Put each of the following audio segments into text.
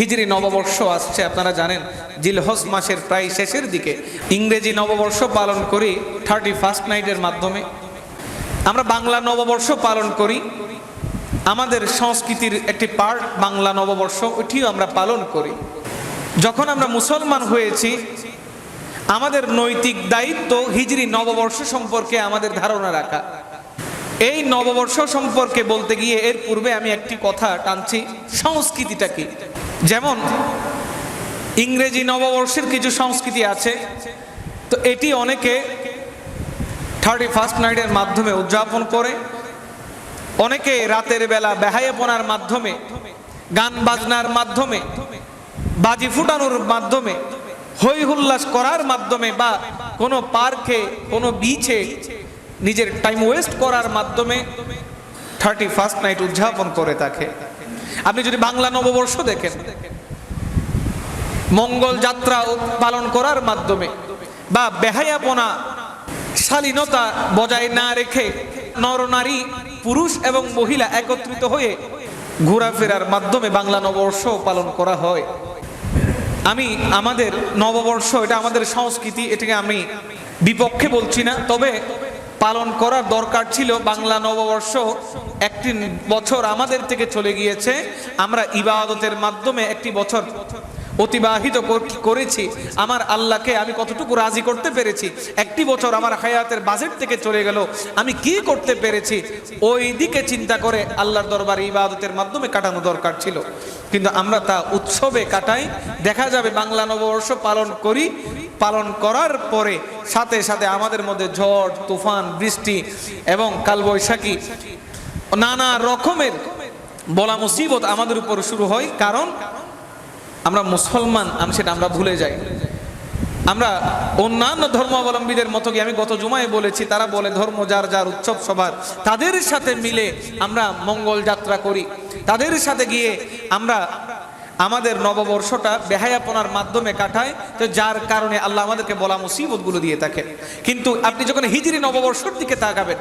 হিজরি নববর্ষ আসছে, আপনারা জানেন, জিলহজ মাসের প্রায় শেষের দিকে। ইংরেজি নববর্ষ পালন করি থার্টি ফার্স্ট নাইটের মাধ্যমে। আমরা বাংলা নববর্ষ পালন করি। আমাদের সংস্কৃতির একটি পার্ট বাংলা নববর্ষ ওটিও আমরা পালন করি। যখন আমরা মুসলমান হয়েছি, আমাদের নৈতিক দায়িত্ব হিজরি নববর্ষ সম্পর্কে আমাদের ধারণা রাখা। এই নববর্ষ সম্পর্কে বলতে গিয়ে এর পূর্বে আমি একটি কথা টানছি, সংস্কৃতিটা কি? যেমন ইংরেজি নববর্ষের কিছু সংস্কৃতি আছে, তো এটি অনেকে থার্টি ফার্স্ট নাইটের মাধ্যমে উদযাপন করে। অনেকে রাতের বেলা বেহায়াপনার মাধ্যমে, গান বাজনার মাধ্যমে, বাজি ফুটানোর মাধ্যমে হই হুল্লাস করার মাধ্যমে বা কোনো পার্কে, কোনো বিচে নিজের টাইম ওয়েস্ট করার মাধ্যমে থার্টি ফার্স্ট নাইট উদযাপন করে থাকে। আপনি যদি বাংলা নববর্ষ দেখেন, মঙ্গল যাত্রা পালন করার মাধ্যমে বা বেহায়াপনা, শালীনতা বজায় না রেখে নরনারী পুরুষ এবং মহিলা একত্রিত হয়ে ঘোরাফেরার মাধ্যমে বাংলা নববর্ষ পালন করা হয়। আমি আমাদের নববর্ষ, এটা আমাদের সংস্কৃতি, এটাকে আমি বিপক্ষে বলছি না, তবে পালন করার দরকার ছিল বাংলা নববর্ষ। একটি বছর আমাদের থেকে চলে গিয়েছে। আমরা ইবাদতের মাধ্যমে একটি বছর অতিবাহিত কর- করেছি। আমার আল্লাহকে আমি কতটুকু রাজি করতে পেরেছি? একটি বছর আমার হায়াতের বাজেট থেকে চলে গেল। আমি কি করতে পেরেছি? ওই দিকে চিন্তা করে আল্লাহর দরবারে ইবাদতের মাধ্যমে কাটানো দরকার ছিল। কিন্তু আমরা তা উৎসবে কাটাই। দেখা যাবে বাংলা নববর্ষ পালন করি। পালন করার পরে সাথে সাথে আমাদের মধ্যে ঝড়, তুফান, বৃষ্টি এবং কালবৈশাখী নানা রকমের বলা মুসিবত আমাদের উপর শুরু হয়। কারণ আমরা মুসলমান, আমি সেটা আমরা ভুলে যাই। আমরা অন্যান্য ধর্মাবলম্বীদের মতো কি আমি গত জুমায় বলেছি, তারা বলে ধর্ম যার যার উৎসব সবার, তাদের সাথে মিলে আমরা মঙ্গল যাত্রা করি। তাদের সাথে গিয়ে আমরা আমাদের নববর্ষটা বেহায়াপনার মাধ্যমে কাটায়, তো যার কারণে আল্লাহ আমাদেরকে বলা মুসিবতগুলো দিয়ে থাকে। কিন্তু আপনি যখন হিজরি নববর্ষের দিকে তাকাবেন,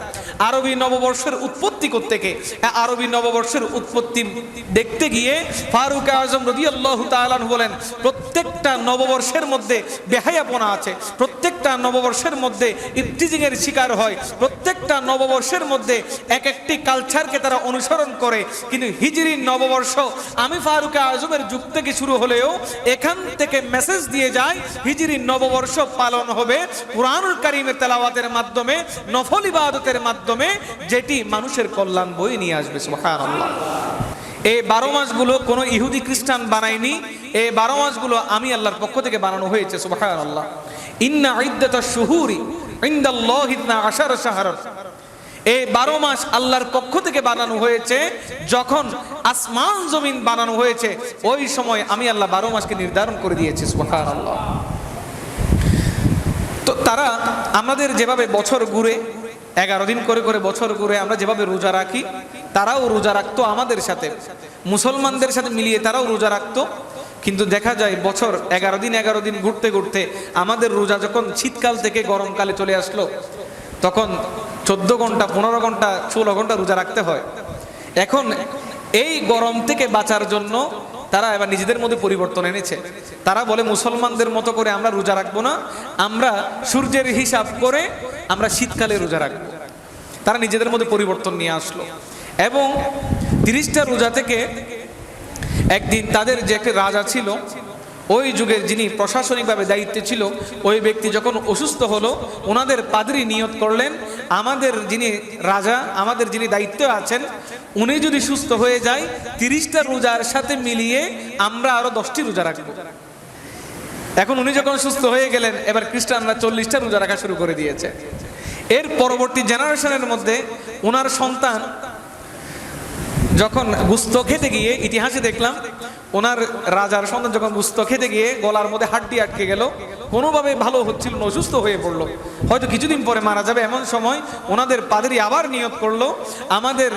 আরবি নববর্ষের উৎপত্তি করতে গিয়ে আরবি নববর্ষের উৎপত্তি দেখতে গিয়ে ফারুক আজম রদি আল্লাহ তালান বলেন, প্রত্যেকটা নববর্ষের মধ্যে বেহায়াপনা আছে, প্রত্যেকটা নববর্ষের মধ্যে ইফটিজিং এর শিকার হয়, প্রত্যেকটা নববর্ষের মধ্যে এক একটি কালচারকে তারা অনুসরণ করে। কিন্তু হিজরি নববর্ষ, আমি ফারুক আজমের যুগ থেকে শুরু হলেও এখান থেকে মেসেজ দিয়ে যায়, হিজরি নববর্ষ পালন হবে কোরআনুল কারিমের তেলাওয়াতের মাধ্যমে, নফল ইবাদতের মাধ্যমে, যেটি মানুষের কল্যাণ বই নিয়ে আসবে, সুবহানাল্লাহ। এই বারো মাসগুলো কোনো ইহুদি খ্রিস্টান বানায়নি, এই বারো মাসগুলো আমি আল্লাহর পক্ষ থেকে বানানো হয়েছে, সুবহানাল্লাহ। ইন্না ইদ্দাতা শুহুরি এই বারো মাস আল্লাহর পক্ষ থেকে বানানো হয়েছে, যখন আসমান জমিন বানানো হয়েছে, ওই সময় আমি আল্লাহ বারো মাসকে নির্ধারণ করে দিয়েছি তো তারা আমাদের যেভাবে বছর ঘুরে এগারো দিন করে করে বছর করে আমরা যেভাবে রোজা রাখি, তারাও রোজা রাখতো আমাদের সাথে। মুসলমানদের সাথে মিলিয়ে তারাও রোজা রাখতো। কিন্তু দেখা যায় বছর এগারো দিন এগারো দিন ঘুরতে ঘুরতে আমাদের রোজা যখন শীতকাল থেকে গরমকালে চলে আসলো, তখন চোদ্দ ঘণ্টা, পনেরো ঘণ্টা, ষোলো ঘণ্টা রোজা রাখতে হয়। এখন এই গরম থেকে বাঁচার জন্য তারা এবার নিজেদের মধ্যে পরিবর্তন এনেছে। তারা বলে, মুসলমানদের মতো করে আমরা রোজা রাখব না। আমরা সূর্যের হিসাব করে আমরা শীতকালে রোজা রাখব। তারা নিজেদের মধ্যে পরিবর্তন নিয়ে আসলো। এবং তিরিশটা রোজা থেকে একদিন তাদের যে একটা রাজা ছিল ওই যুগের যিনি প্রশাসনিকভাবে দায়িত্বে ছিল, ওই ব্যক্তি যখন অসুস্থ হলো, ওনাদের পাদরি নিয়ত করলেন। আমাদের যিনি রাজা, আমাদের যিনি দায়িত্বে আছেন, উনি যদি সুস্থ হয়ে যায়, তিরিশটা রোজার সাথে মিলিয়ে আমরা আরও দশটি রোজা রাখব। এখন উনি যখন সুস্থ হয়ে গেলেন, এবার খ্রিস্টানরা চল্লিশটা রোজা রাখা শুরু করে দিয়েছে। এর পরবর্তী জেনারেশনের মধ্যে ওনার সন্তান যখন গুস্ত খেতে গিয়ে ইতিহাসে দেখলাম ওনার রাজার সন্তান যখন গুস্ত খেতে গিয়ে গলার মধ্যে হাড্ডি আটকে গেল, কোনোভাবে ভালো হচ্ছিল না, অসুস্থ হয়ে পড়ল। হয়তো কিছুদিন পরে মারা যাবে, এমন সময় ওনাদের পাদেরই আবার নিয়োগ করল। আমাদের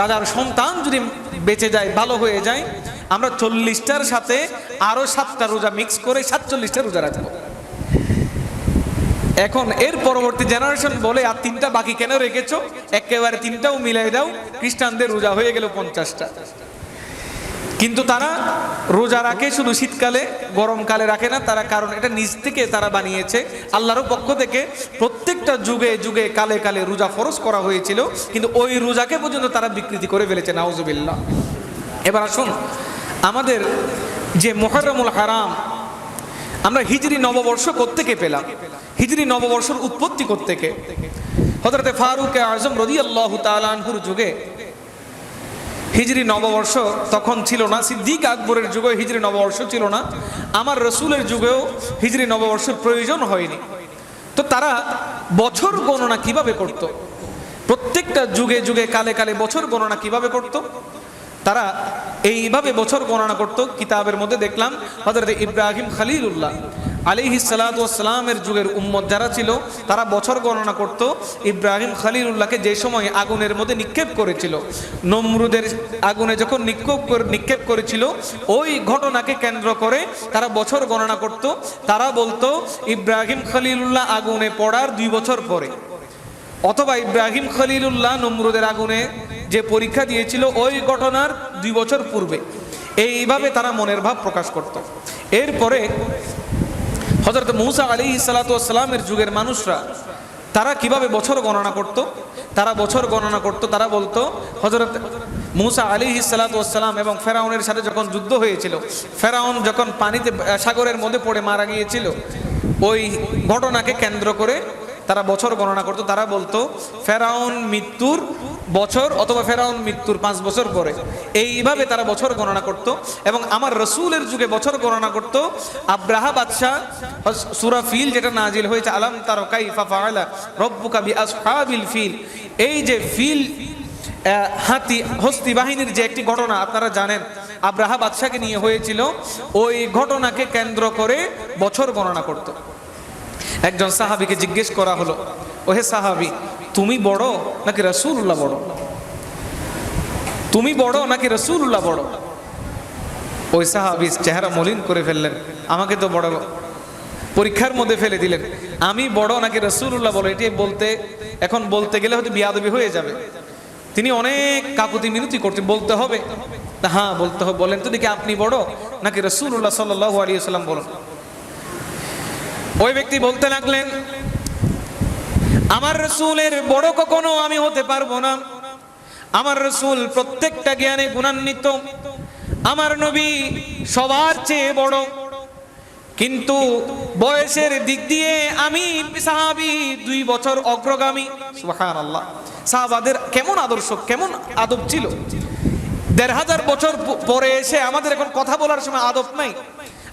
রাজার সন্তান যদি বেঁচে যায়, ভালো হয়ে যায়, আমরা চল্লিশটার সাথে আরও সাতটা রোজা মিক্স করে সাতচল্লিশটা রোজা রাখব। এখন এর পরবর্তী জেনারেশন বলে, আর তিনটা বাকি কেন রেখেছো? একেবারে তিনটাও মিলাই দাও, খ্রিস্টানদের রোজা হয়ে গেল পঞ্চাশটা। কিন্তু তারা রোজা রাখে, শুধু শীতকালে, গরমকালে রাখে না, তারা কারণ এটা নিজ থেকে তারা বানিয়েছে। আল্লাহর পক্ষ থেকে প্রত্যেকটা যুগে যুগে কালে কালে রোজা ফরজ করা হয়েছিল, কিন্তু ওই রোজাকে পর্যন্ত তারা বিকৃতি করে ফেলেছে, নাউজুবিল্লাহ। এবার আসুন, আমাদের যে মোহরমুল হারাম, আমরা হিজরি নববর্ষ কোত্থেকে পেলাম? হিজরি নববর্ষের উৎপত্তি কোত্থেকে? হজরতে ফারুক আজম রদি আল্লাহ তালানহুর যুগে হিজরি নববর্ষ তখন ছিল না। সিদ্দিক আকবরের যুগে হিজরি নববর্ষ ছিল না। আমার রসুলের যুগেও হিজরি নববর্ষের প্রয়োজন হয়নি। তো তারা বছর গণনা কীভাবে করত? প্রত্যেকটা যুগে যুগে কালে কালে বছর গণনা কীভাবে করত? তারা এইভাবে বছর গণনা করত। কিতাবের মধ্যে দেখলাম হজরত ইব্রাহিম খালিলুল্লাহ আলিহি সালাতামের যুগের উম্মত যারা ছিল, তারা বছর গণনা করত। ইব্রাহিম খালিলুল্লাহকে যে সময় আগুনের মধ্যে নিক্ষেপ করেছিল, নমরুদের আগুনে যখন নিক্ষেপ নিক্ষেপ করেছিল, ওই ঘটনাকে কেন্দ্র করে তারা বছর গণনা করত। তারা বলতো, ইব্রাহিম খলিলুল্লাহ আগুনে পড়ার দুই বছর পরে। অথবা ইব্রাহিম খলিলুল্লাহ নমরুদের আগুনে যে পরীক্ষা দিয়েছিল, ওই ঘটনার দুই বছর পূর্বে। এইভাবে তারা মনের ভাব প্রকাশ করত। এরপরে হজরত মৌসা আলী সালাতামের যুগের মানুষরা, তারা কীভাবে বছর গণনা করত? তারা বছর গণনা করত, তারা বলতো হজরত মুসা আলী সালাতাম এবং ফেরাউনের সাথে যখন যুদ্ধ হয়েছিল, ফেরাউন যখন পানিতে সাগরের মধ্যে পড়ে মারা গিয়েছিল, ওই ঘটনাকে কেন্দ্র করে তারা বছর গণনা করতো। তারা বলতো, ফেরাউন মৃত্যুর বছর অথবা ফেরাউন মৃত্যুর পাঁচ বছর পরে। এইভাবে তারা বছর গণনা করত এবং আমার রসুলের যুগে বছর গণনা করত। আব্রাহা বাদশাহ, সুরা ফিল যেটা নাজিল হয়েছে, আলাম তার কাইফা ফাআলা রব্বুকা বিআসহাবিল ফিল। এই যে ফিল হাতি, হস্তি বাহিনীর যে একটি ঘটনা, আপনারা জানেন, আব্রাহা বাদশাকে নিয়ে হয়েছিল। ওই ঘটনাকে কেন্দ্র করে বছর গণনা করত। একজন সাহাবিকে জিজ্ঞেস করা হলো, ওহে সাহাবি তুমি বড় নাকি রসুল্লাহ বড়? তুমি বড় নাকি রসুল্লাহ বড়? ওই সাহাবি চেহারা মলিন করে ফেললেন। আমাকে তো বড় পরীক্ষার মধ্যে ফেলে দিলেন। আমি বড় নাকি রসুল্লাহ বড়? এটি বলতে, এখন বলতে গেলে হয়তো বিয়াদবি হয়ে যাবে। তিনি অনেক কাকুতি মিনতি করতেন, বলতে হবে। হ্যাঁ বলতে হবে। বলেন তো দেখি আপনি বড় নাকি রসুল্লাহ সাল্লাহ আলিয়া সাল্লাম বলুন ওই ব্যক্তি বলতে লাগলেন আমার রসুলের বড় কখনো আমি হতে পারব না। আমার রসুল প্রত্যেকটা জ্ঞানে গুণান্বিত। আমার নবী সবার চেয়ে বড়। কিন্তু বয়সের দিক দিয়ে আমি সাহাবি দুই বছর অগ্রগামী। আল্লাহ সাহাবাদের কেমন আদর্শ, কেমন আদব ছিল? দেড় হাজার বছর পরে এসে আমাদের এখন কথা বলার সময় আদব নাই।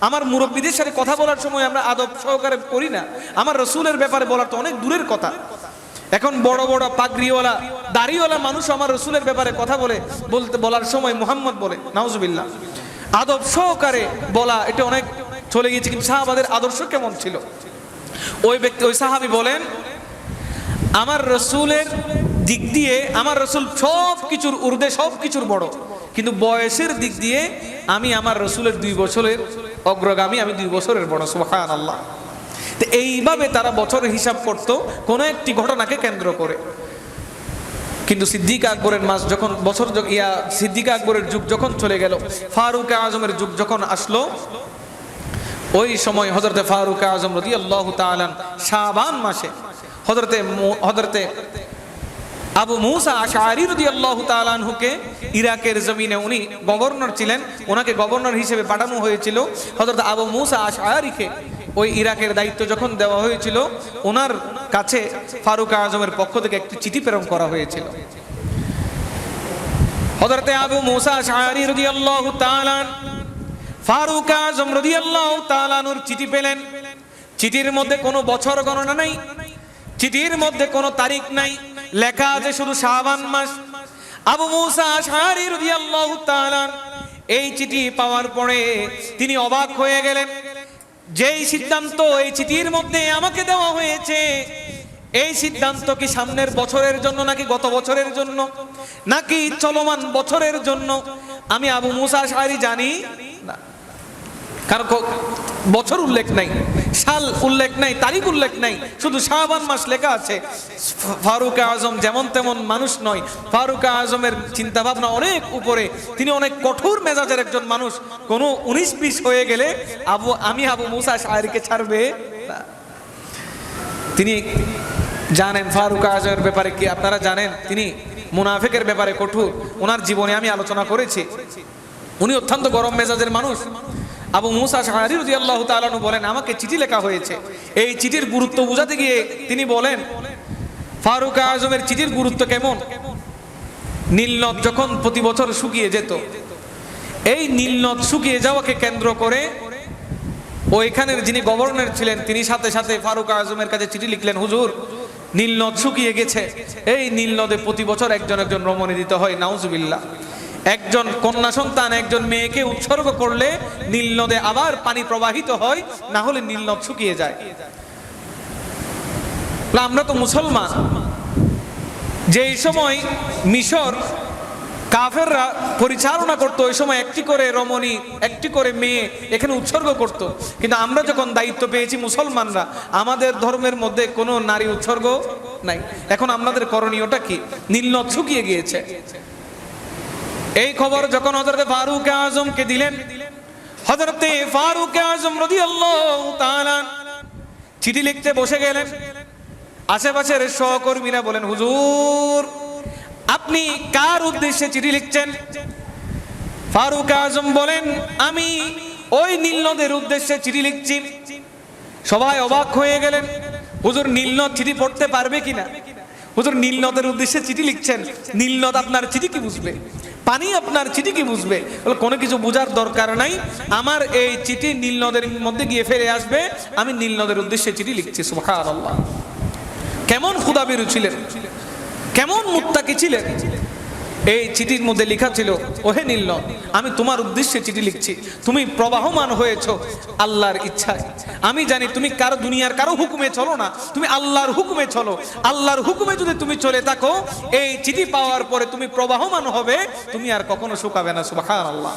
আমার মুরব্বীদের সাথে কথা বলার সময় আমরা আদব সহকারে করি না। আমার রসুলের ব্যাপারে বলার তো অনেক দূরের কথা। এখন বড় বড় পাগড়িওয়ালা, দাড়িওয়ালা মানুষ আমার রসুলের ব্যাপারে কথা বলে, বলতে, বলার সময় মোহাম্মদ বলে, নাউজুবিল্লাহ। আদব সহকারে বলা, এটা অনেক চলে গিয়েছে, কিন্তু সাহাবাদের আদর্শ কেমন ছিল? ওই ব্যক্তি, ওই সাহাবি বলেন, আমার রসুলের দিক দিয়ে, আমার রসুল সব কিছুর ঊর্ধ্বে সব কিছুর বড়। কিন্তু বয়সের দিক দিয়ে আমি আমার রসুলের দুই বছরের অগ্রগামী, আমি দুই বছরের বড় সুহান আল্লাহ তো এইভাবে তারা বছরের হিসাব করত, কোনো একটি ঘটনাকে কেন্দ্র করে। কিন্তু সিদ্দিক আকবরের মাস যখন, বছর ইয়া সিদ্দিক আকবরের যুগ যখন চলে গেল, ফারুক আজমের যুগ যখন আসলো, ওই সময় হজরতে ফারুক আজম রদি আল্লাহ তালান শাবান মাসে হজরতে হজরতে আবু মুসা আশারি রদি আল্লাহ তালানহুকে ইরাকের জমিনে উনি গভর্নর ছিলেন। ওনাকে গভর্নর হিসেবে পাঠানো হয়েছিল। হজরত আবু মুসা আশারিকে ওই ইরাকের দায়িত্ব যখন দেওয়া হয়েছিল, ওনার কাছে ফারুক আজমের পক্ষ থেকে একটি চিঠি প্রেরণ করা হয়েছিল। হজরতে আবু মুসা আশারি রদি আল্লাহ তালান ফারুক আজম রদি আল্লাহ তালানুর চিঠি পেলেন। চিঠির মধ্যে কোনো বছর গণনা নাই। চিঠির মধ্যে কোনো তারিখ নাই। লেখা আছে শুধু শাবান মাস। আবু মুসা আশআরি রাদিয়াল্লাহু তাআলা এই চিঠি পাওয়ার পরে তিনি অবাক হয়ে গেলেন। যেই সিদ্ধান্ত এই চিঠির মধ্যে আমাকে দেওয়া হয়েছে, এই সিদ্ধান্ত কি সামনের বছরের জন্য নাকি গত বছরের জন্য? নাকি চলমান বছরের জন্য? আমি আবু মুসা আশআরি জানি না। কারণ বছর উল্লেখ নাই। সাল উল্লেখ নাই, তারিখ উল্লেখ নাই, শুধু শাহবান মাস লেখা আছে। ফারুক আজম যেমন তেমন মানুষ নয়, ফারুক আজমের চিন্তা ভাবনা অনেক উপরে, তিনি অনেক কঠোর মেজাজের একজন মানুষ। কোনো উনিশ বিশ হয়ে গেলে আবু, আমি আবু মুসা শাহরিকে ছাড়বে তিনি জানেন ফারুক আজমের ব্যাপারে কি, আপনারা জানেন, তিনি মুনাফেকের ব্যাপারে কঠোর, ওনার জীবনে আমি আলোচনা করেছি। উনি অত্যন্ত গরম মেজাজের মানুষ। আবু মুসা শাহরি রদি আল্লাহ তালানু বলেন, আমাকে চিঠি লেখা হয়েছে। এই চিঠির গুরুত্ব বোঝাতে গিয়ে তিনি বলেন, ফারুক আজমের চিঠির গুরুত্ব কেমন? নীলনদ যখন প্রতি বছর শুকিয়ে যেত, এই নীলনদ শুকিয়ে যাওয়াকে কেন্দ্র করে ওইখানের যিনি গভর্নর ছিলেন, তিনি সাথে সাথে ফারুক আজমের কাছে চিঠি লিখলেন, হুজুর, নীলনদ শুকিয়ে গেছে। এই নীলনদে প্রতি বছর একজন একজন রমণী দিতে হয়, নাউজুবিল্লাহ। একজন কন্যা সন্তান, একজন মেয়েকে উৎসর্গ করলে নীলনদে আবার পানি প্রবাহিত হয়, না হলে নীলনদ শুকিয়ে যায়। আমরা তো মুসলমান। যেই সময় মিশর কাফেররা পরিচালনা করতো, ওই সময় একটি করে রমণী, একটি করে মেয়ে এখানে উৎসর্গ করত। কিন্তু আমরা যখন দায়িত্ব পেয়েছি মুসলমানরা, আমাদের ধর্মের মধ্যে কোনো নারী উৎসর্গ নাই। এখন আমাদের করণীয়টা কি? নীলনদ শুকিয়ে গিয়েছে। এই খবর যখন হজরতে ফারুক আজমকে দিলেন হজরতে ফারুক আজম রদি চিঠি লিখতে বসে গেলেন। আশেপাশের সহকর্মীরা বলেন, হুজুর, আপনি কার উদ্দেশ্যে চিঠি লিখছেন? ফারুক আজম বলেন, আমি ওই নীলনদের উদ্দেশ্যে চিঠি লিখছি। সবাই অবাক হয়ে গেলেন, হুজুর নীলনদ চিঠি পড়তে পারবে কিনা? হুজুর নীলনদের উদ্দেশ্যে চিঠি লিখছেন। নীলনদ আপনার চিঠি কি বুঝবে? পানি আপনার চিঠি কি বুঝবে? বলে, কোনো কিছু বুঝার দরকার নাই। আমার এই চিঠি নীল নদের মধ্যে গিয়ে ফেলে আসবে। আমি নীল নদের উদ্দেশ্যে চিঠি লিখছি আল্লাহ কেমন খুদাবিরু ছিলেন? কেমন মুত্তাকি ছিলেন? এই চিঠির মধ্যে লেখা ছিল, ওহে নীল আমি তোমার উদ্দেশ্যে চিঠি লিখছি। তুমি প্রবাহমান হয়েছো আল্লাহর ইচ্ছায়। আমি জানি তুমি কারও দুনিয়ার কারও হুকুমে চলো না। তুমি আল্লাহর হুকুমে চলো। আল্লাহর হুকুমে যদি তুমি চলে থাকো, এই চিঠি পাওয়ার পরে তুমি প্রবাহমান হবে, তুমি আর কখনো শুকাবে না সুবাহান আল্লাহ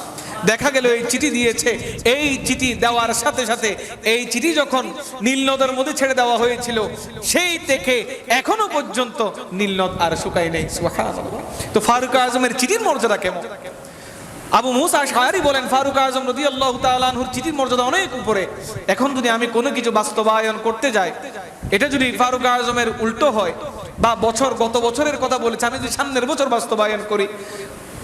দেখা গেল, এই চিঠি দিয়েছে। এই চিঠি দেওয়ার সাথে সাথে, এই চিঠি যখন নীলনদের মধ্যে ছেড়ে দেওয়া হয়েছিল, সেই থেকে এখনও পর্যন্ত নীলনদ আর শুকায় নেই, সুবহানাল্লাহ। তো ফারুক আজমের চিঠির মর্যাদা কেমন? আবু মুসা শাহরি বলেন, ফারুক আজম রদি আল্লাহ তালুর চিঠির মর্যাদা অনেক উপরে। এখন যদি আমি কোনো কিছু বাস্তবায়ন করতে যাই, এটা যদি ফারুক আজমের উল্টো হয় বা বছর, গত বছরের কথা বলেছে, আমি যদি সামনের বছর বাস্তবায়ন করি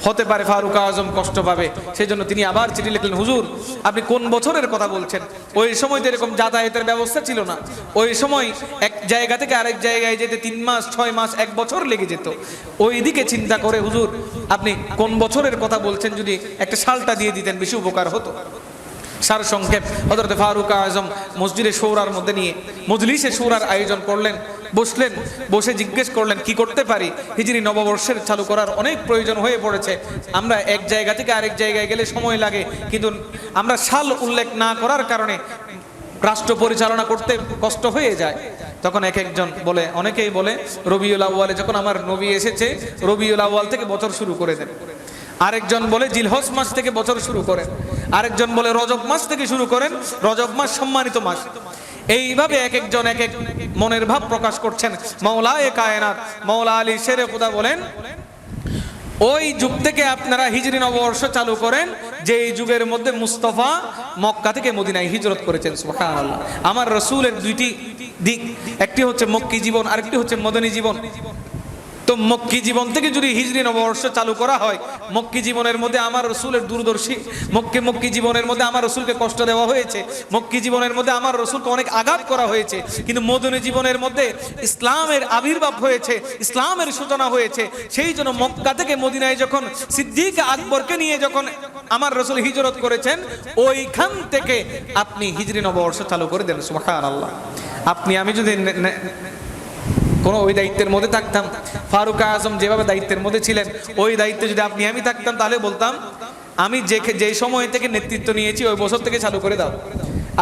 হতে পারে ফারুক আজম কষ্ট পাবে। সেই জন্য তিনি আবার চিঠি লিখলেন, হুজুর, আপনি কোন বছরের কথা বলছেন? ওই সময় তো এরকম যাতায়াতের ব্যবস্থা ছিল না। ওই সময় এক জায়গা থেকে আরেক জায়গায় যেতে তিন মাস, ছয় মাস, এক বছর লেগে যেত। ওই দিকে চিন্তা করে, হুজুর, আপনি কোন বছরের কথা বলছেন? যদি একটা সালটা দিয়ে দিতেন, বেশি উপকার হতো। সার সংক্ষেপ হজরত ফারুক আজম মসজিদে সৌরার মধ্যে নিয়ে, মজলিসে সৌরার আয়োজন করলেন। বসলেন বসে জিজ্ঞেস করলেন, কি করতে পারি? হিজরি নববর্ষের চালু করার অনেক প্রয়োজন হয়ে পড়েছে। আমরা এক জায়গা থেকে আরেক জায়গায় গেলে সময় লাগে, কিন্তু আমরা সাল উল্লেখ না করার কারণে রাষ্ট্র পরিচালনা করতে কষ্ট হয়ে যায়। তখন এক একজন বলে, অনেকেই বলে, রবিউল আউয়ালে যখন আমার নবী এসেছে, রবিউল আউয়াল থেকে বছর শুরু করে দেন। আরেকজন বলে জিলহস মাস থেকে বছর শুরু করেন। আরেকজন বলে, রজব মাস থেকে শুরু করেন, রজব মাস সম্মানিত মাস। এইভাবে এক একজন, এক এক মনের ভাব প্রকাশ করছেন মৌলা এ কায়নাত। মৌলা আলী শেরে খুদা বলেন, ওই যুগ থেকে আপনারা হিজরি নববর্ষ চালু করেন যে এই যুগের মধ্যে মুস্তফা মক্কা থেকে মদিনায় হিজরত করেছেন আমার রসুলের দুইটি দিক, একটি হচ্ছে মক্কি জীবন, আরেকটি হচ্ছে মদনী জীবন। তো মক্কি জীবন থেকে যদি হিজরি নববর্ষ চালু করা হয়, মক্কি জীবনের মধ্যে আমার রসুলের দূরদর্শী, মক্কি মক্কি জীবনের মধ্যে আমার রসুলকে কষ্ট দেওয়া হয়েছে, মক্কি জীবনের মধ্যে আমার রসুলকে অনেক আঘাত করা হয়েছে, কিন্তু মদনী জীবনের মধ্যে ইসলামের আবির্ভাব হয়েছে, ইসলামের সূচনা হয়েছে, সেই জন্য মক্কা থেকে মদিনায় যখন সিদ্দিক আকবরকে নিয়ে যখন আমার রসুল হিজরত করেছেন, ওইখান থেকে আপনি হিজরি নববর্ষ চালু করে দেন সুবহান আল্লাহ আপনি, আমি যদি কোনো ওই দায়িত্বের মধ্যে থাকতাম। ফারুক আজম যেভাবে দায়িত্বের মধ্যে ছিলেন, ওই দায়িত্বে যদি আপনি আমি থাকতাম, তাহলে বলতাম, আমি যে যে সময় থেকে নেতৃত্ব নিয়েছি, ওই বছর থেকে চালু করে দাও।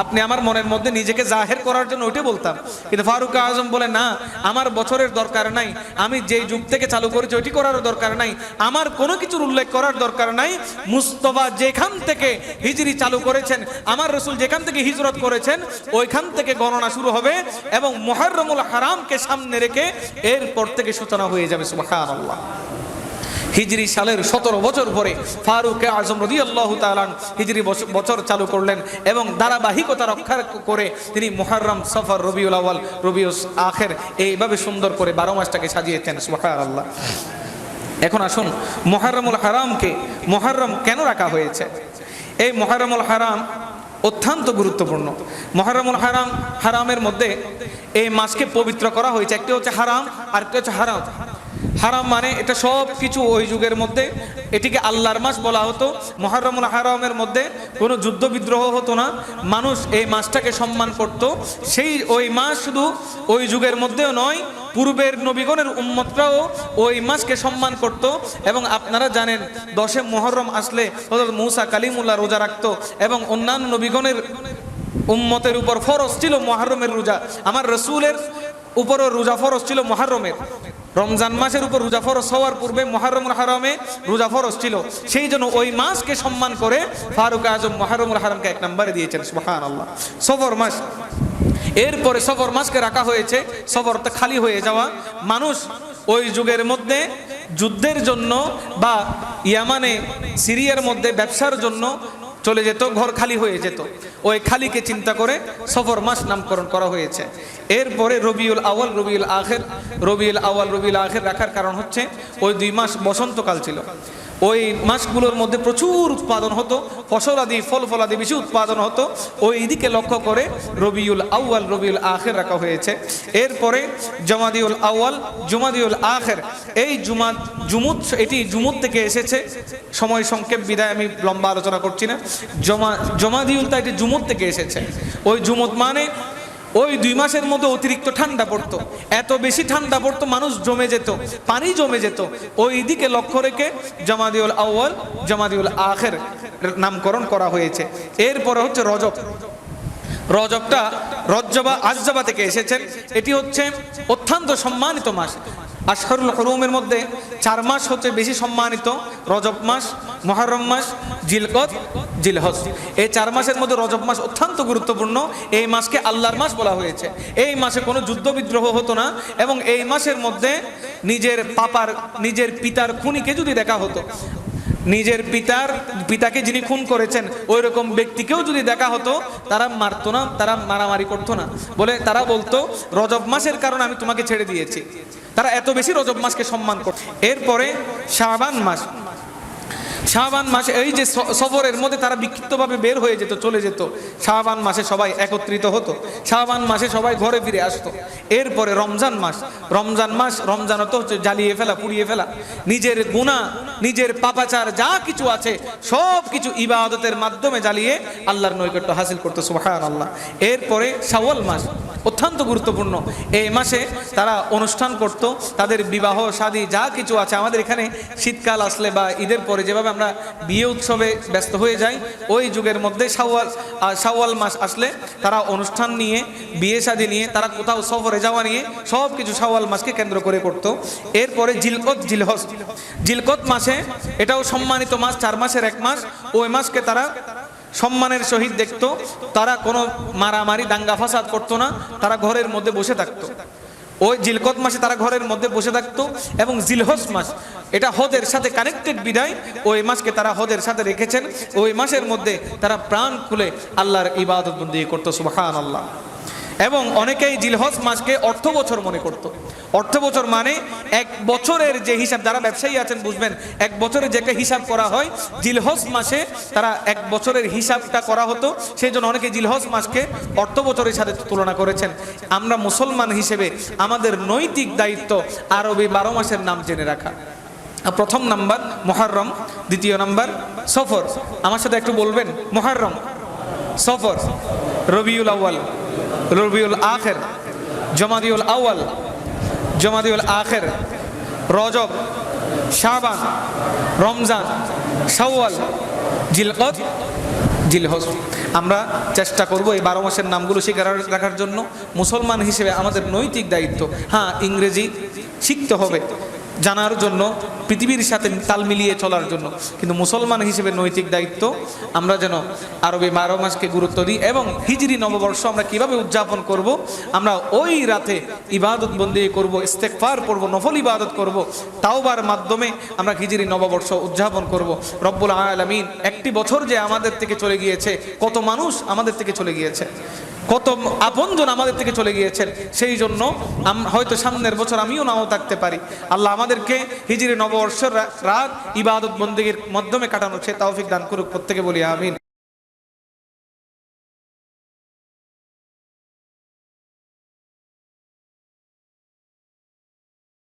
আপনি আমার মনের মধ্যে নিজেকে জাহের করার জন্য ওইটাই বলতাম। কিন্তু ফারুক আজম বলে, না, আমার বছরের দরকার নাই। আমি যেই যুগ থেকে চালু করেছি, ওইটি করারও দরকার নাই। আমার কোনো কিছুর উল্লেখ করার দরকার নাই। মুস্তফা যেখান থেকে হিজরি চালু করেছেন, আমার রসুল যেখান থেকে হিজরত করেছেন, ওইখান থেকে গণনা শুরু হবে এবং মোহাররমুল হারামকে সামনে রেখে এরপর থেকে সূচনা হয়ে যাবে, সুবহানাল্লাহ। হিজরি সালের সতেরো বছর পরে ফারুক আজম রদি আল্লাহ তালান হিজরি বছ- বছর চালু করলেন এবং ধারাবাহিকতা রক্ষা করে তিনি মোহাররম সফর রবিউল আওয়াল রবিউস আখের এইভাবে সুন্দর করে বারো মাসটাকে সাজিয়েছেন সুবাহ আল্লাহ এখন আসুন, মোহাররমুল হারামকে মোহাররম কেন রাখা হয়েছে? এই মোহাররমুল হারাম অত্যন্ত গুরুত্বপূর্ণ। মহারমুল হারাম, হারামের মধ্যে এই মাসকে পবিত্র করা হয়েছে। একটি হচ্ছে হারাম আর একটি হচ্ছে হারাম। হারাম মানে এটা সব কিছু ওই যুগের মধ্যে। এটিকে আল্লাহর মাস বলা হতো। মহারমুল হারামের মধ্যে কোনো যুদ্ধ বিদ্রোহ হতো না। মানুষ এই মাসটাকে সম্মান করত। সেই ওই মাস শুধু ওই যুগের মধ্যেও নয়, পূর্বের নবীগণের উম্মতরাও ওই মাসকে সম্মান করত। এবং আপনারা জানেন, দশে মহরম আসলে হযরত মূসা কালিমুল্লাহ রোজা রাখত এবং অন্যান্য নবীগণের উম্মতের উপর ফরজ ছিল মহরমের রোজা। আমার রসুলের উপরও রোজা ফরজ ছিল মহরমের। রমজান মাসের উপর রোজা ফরজ হওয়ার পূর্বে মহরমুল হারামে রোজা ফরজ ছিল। সেই জন্য ওই মাসকে সম্মান করে ফারুক আজম মহরমুল হারামকে এক নম্বরে দিয়েছেন সুবহান আল্লাহ সফর মাস। এরপরে সফর মাসকে রাখা হয়েছে সফরটা খালি হয়ে যাওয়া। মানুষ ওই যুগের মধ্যে যুদ্ধের জন্য বা ইয়ামানে, সিরিয়ার মধ্যে ব্যবসার জন্য চলে যেত, ঘর খালি হয়ে যেত। ওই খালিকে চিন্তা করে সফর মাস নামকরণ করা হয়েছে। এরপরে রবিউল আওয়াল রবিউল আখের, রবিউল আওয়াল রবিউল আখের রাখার কারণ হচ্ছে ওই দুই মাস বসন্তকাল ছিল। ওই মাসগুলোর মধ্যে প্রচুর উৎপাদন হতো ফসলাদি ফল ফলাদি বেশি উৎপাদন হতো। ওই দিকে লক্ষ্য করে রবিউল আউয়াল, রবিউল আখের রাখা হয়েছে। এরপরে জমাদিউল আউয়াল, জুমাদিউল আখের। এই জুমা জুমুত এটি জুমুত থেকে এসেছে। সময় সংক্ষেপ, বিদায় আমি লম্বা আলোচনা করছি না। জমা জমাদিউল তা এটি জুমুত থেকে এসেছে। ওই জুমুত মানে ওই দুই মাসের মধ্যে অতিরিক্ত ঠান্ডা পড়তো। এত বেশি ঠান্ডা পড়তো, মানুষ জমে যেত, পানি জমে যেত। ওই দিকে লক্ষ্য রেখে জামাদিউল আউয়াল, জামাদিউল আখের নামকরণ করা হয়েছে। এরপরে হচ্ছে রজব। রজবটা রজ্জবা আজ্জাবা থেকে এসেছেন এটি হচ্ছে অত্যন্ত সম্মানিত মাস। আশহরুল হরুমের মধ্যে চার মাস হচ্ছে বেশি সম্মানিত। রজব মাস, মহরম মাস, জিলকত জিলহজ। এই চার মাসের মধ্যে রজব মাস অত্যন্ত গুরুত্বপূর্ণ। এই মাসকে আল্লাহর মাস বলা হয়েছে। এই মাসে কোনো যুদ্ধ বিদ্রোহ হতো না এবং এই মাসের মধ্যে নিজের পাপার, নিজের পিতার খুনিকে যদি দেখা হতো, নিজের পিতার, পিতাকে যিনি খুন করেছেন ওই রকম ব্যক্তিকেও যদি দেখা হতো, তারা মারতো না, তারা মারামারি করতো না। বলে তারা বলতো, রজব মাসের কারণে আমি তোমাকে ছেড়ে দিয়েছি। তারা এত বেশি রজব মাসকে সম্মান করত। এরপরে শাবান মাস। শাহবান মাসে এই যে সফরের মধ্যে তারা বিক্ষিপ্তভাবে বের হয়ে যেত, চলে যেত। শাহবান মাসে সবাই একত্রিত হতো। শাহবান মাসে সবাই ঘরে ফিরে আসতো। এরপরে রমজান মাস। রমজান মাস, রমজান তো হচ্ছে জ্বালিয়ে ফেলা, পুড়িয়ে ফেলা। নিজের গুণা, নিজের পাপাচার যা কিছু আছে, সব কিছু ইবাদতের মাধ্যমে জ্বালিয়ে আল্লাহর নৈকট্য হাসিল করতো সুবাহান আল্লাহ এরপরে শাওয়াল মাস। অত্যন্ত গুরুত্বপূর্ণ। এই মাসে তারা অনুষ্ঠান করত তাদের বিবাহ শাদী যা কিছু আছে। আমাদের এখানে শীতকাল আসলে বা ঈদের পরে যেভাবে আমরা বিয়ে উৎসবে ব্যস্ত হয়ে যাই ওই যুগের মধ্যে শাওয়াল আহ, শাওয়াল মাস আসলে তারা অনুষ্ঠান নিয়ে বিয়ে শাদী নিয়ে তারা কোথাও সফরে যাওয়া নিয়ে সব কিছু শাওয়াল মাসকে কেন্দ্র করে করতো। এরপরে জিলকত জিলহস জিলকত মাসে এটাও সম্মানিত মাস চার মাসের এক মাস ওই মাসকে তারা সম্মানের সহিত দেখত, তারা কোনো মারামারি, দাঙ্গা ফাসাদ করতো না, তারা ঘরের মধ্যে বসে থাকতো। ওই জিলকত মাসে তারা ঘরের মধ্যে বসে থাকতো এবং জিলহস মাস, এটা হদের সাথে কানেক্টেড বিদায় ওই মাসকে তারা হদের সাথে রেখেছেন। ওই মাসের মধ্যে তারা প্রাণ খুলে আল্লাহর ইবাদত বন্দী করতো সুবাহান আল্লাহ এবং অনেকেই জিলহজ মাসকে অর্থ বছর মনে করত। অর্থ বছর মানে এক বছরের যে হিসাব, যারা ব্যবসায়ী আছেন বুঝবেন, এক বছরের যে একটা হিসাব করা হয়, জিলহজ মাসে তারা এক বছরের হিসাবটা করা হতো। সেই জন্য অনেকে জিলহজ মাসকে অর্থ বছরের সাথে তুলনা করেছেন। আমরা মুসলমান হিসেবে আমাদের নৈতিক দায়িত্ব আরবি বারো মাসের নাম জেনে রাখা। প্রথম নাম্বার মহারম দ্বিতীয় নাম্বার, সফর। আমার সাথে একটু বলবেন? মহারম সফর। রবিউল আউয়াল। রবিউল আখের, জমাদিউল আউয়াল, জমাদিউল আখের, রজব, শাবান, রমজান, শাওয়াল জিলকত জিলহজ। আমরা চেষ্টা করব এই বারো মাসের নামগুলো শিখে রাখার জন্য। মুসলমান হিসেবে আমাদের নৈতিক দায়িত্ব। হ্যাঁ ইংরেজি শিখতে হবে। জানার জন্য, পৃথিবীর সাথে তাল মিলিয়ে চলার জন্য। কিন্তু মুসলমান হিসেবে নৈতিক দায়িত্ব, আমরা যেন আরবি বারো মাসকে গুরুত্ব দিই এবং হিজরি নববর্ষ আমরা কীভাবে উদযাপন করব, আমরা ওই রাতে ইবাদত বন্দি করব ইস্তেকফার করব, নফল ইবাদত করব, তাওবার মাধ্যমে আমরা হিজরি নববর্ষ উদযাপন করব। রব্বুল আলামিন একটি বছর যে আমাদের থেকে চলে গিয়েছে, কত মানুষ আমাদের থেকে চলে গিয়েছে। কত আপনজন আমাদের থেকে চলে গিয়েছেন, সেই জন্য হয়তো সামনের বছর আমিও নাও থাকতে পারি। আল্লাহ আমাদেরকে হিজিরে নববর্ষের রাত ইবাদত বন্দীর মাধ্যমে কাটানো সে তৌফিক দান করুক, প্রত্যেকে বলি আমিন।